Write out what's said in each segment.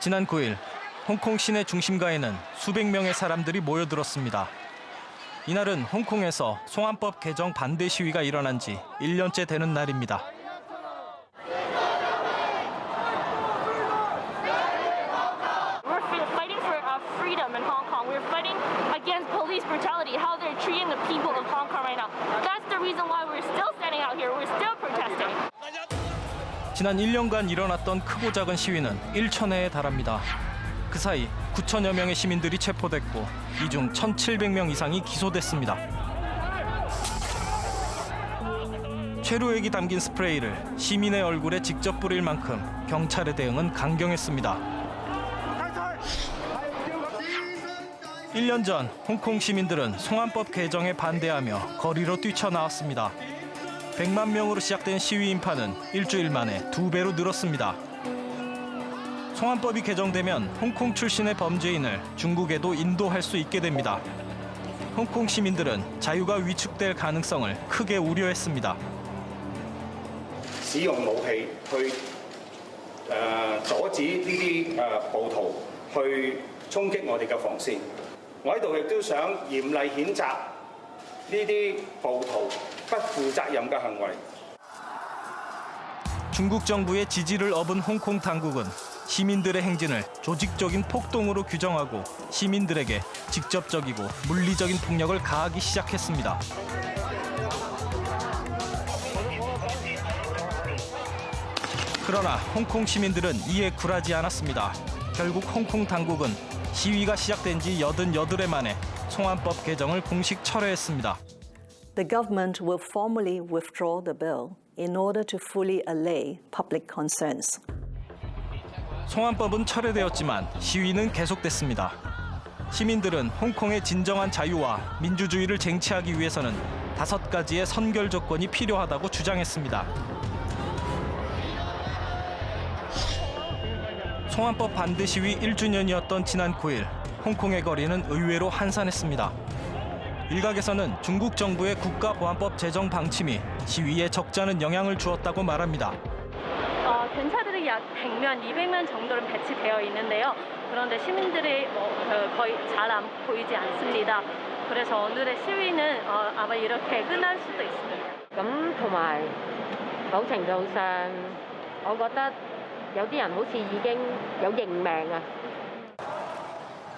지난 9일 홍콩 시내 중심가에는 수백 명의 사람들이 모여들었습니다. 이날은 홍콩에서 송환법 개정 반대 시위가 일어난 지 1년째 되는 날입니다. Uh. 지난 1년간 일어났던 크고 작은 시위는 1천 회에 달합니다. 그 사이 9천여 명의 시민들이 체포됐고 이 중 1,700명 이상이 기소됐습니다. 최루액이 담긴 스프레이를 시민의 얼굴에 직접 뿌릴 만큼 경찰의 대응은 강경했습니다. 1년 전 홍콩 시민들은 송환법 개정에 반대하며 거리로 뛰쳐나왔습니다. 100만 명으로 시작된 시위 인파는 일주일 만에 두 배로 늘었습니다. 송환법이 개정되면 홍콩 출신의 범죄인을 중국에도 인도할 수 있게 됩니다. 홍콩 시민들은 자유가 위축될 가능성을 크게 우려했습니다. 使用武器去誒、呃阻止呢啲誒暴徒去衝擊我哋嘅防線。我喺度亦都想嚴厲譴責呢啲暴徒不負責任嘅行為。 중국 정부의 지지를 얻은 홍콩 당국은 시민들의 행진을 조직적인 폭동으로 규정하고 시민들에게 직접적이고 물리적인 폭력을 가하기 시작했습니다. 그러나 홍콩 시민들은 이에 굴하지 않았습니다. 결국 홍콩 당국은 시위가 시작된 지 88회 만에 송환법 개정을 공식 철회했습니다. The government will formally withdraw the bill in order to fully allay public concerns. 송환법은 철회되었지만 시위는 계속됐습니다. 시민들은 홍콩의 진정한 자유와 민주주의를 쟁취하기 위해서는 다섯 가지의 선결 조건이 필요하다고 주장했습니다. 송환법 반대 시위 1주년이었던 지난 9일 홍콩의 거리는 의외로 한산했습니다. 일각에서는 중국 정부의 국가보안법 제정 방침이 시위에 적잖은 영향을 주었다고 말합니다. 어, 경찰들이 약 100명, 200명 정도는 배치되어 있는데요. 그런데 시민들이 뭐, 어, 거의 잘 안 보이지 않습니다. 그래서 오늘의 시위는 어, 아마 이렇게 끝날 수도 있습니다. 咁同埋某程度上，我覺得有啲人好似已經有認命啊。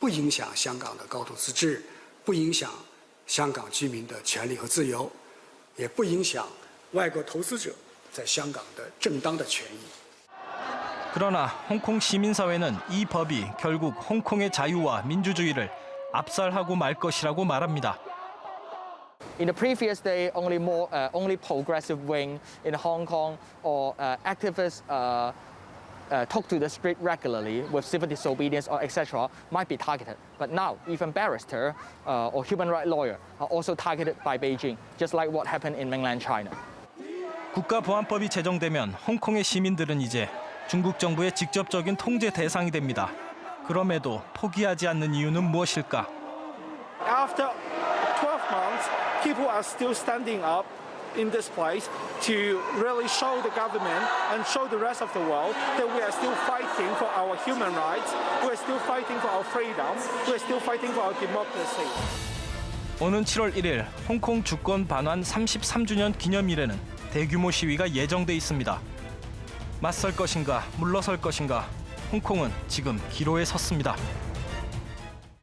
不影响香港的高度自治，不影响香港居民的权利和自由，也不影响外国投资者在香港的正当的权益。 그러나 홍콩 시민사회는 이 법이 결국 홍콩의 자유와 민주주의를 압살하고 말 것이라고 말합니다. In the previous day, only more, uh, only progressive wing in Hong Kong or uh, activists uh, uh, talk to the street regularly with civil disobedience or etc. might be targeted. But now, even barrister uh, or human rights lawyer are also targeted by Beijing, just like what happened in mainland China. 국가보안법이 제정되면 홍콩의 시민들은 이제 중국 정부의 직접적인 통제 대상이 됩니다. 그럼에도 포기하지 않는 이유는 무엇일까? after 12 months, people are still standing up in this place to really show the government and show the rest of the world that we are still fighting for our human rights, we are still fighting for our freedom, we are still fighting for our democracy. 오는 7월 1일 홍콩 주권 반환 33주년 기념일에는 대규모 시위가 예정돼 있습니다. 맞설 것인가 물러설 것인가 홍콩은 지금 기로에 섰습니다.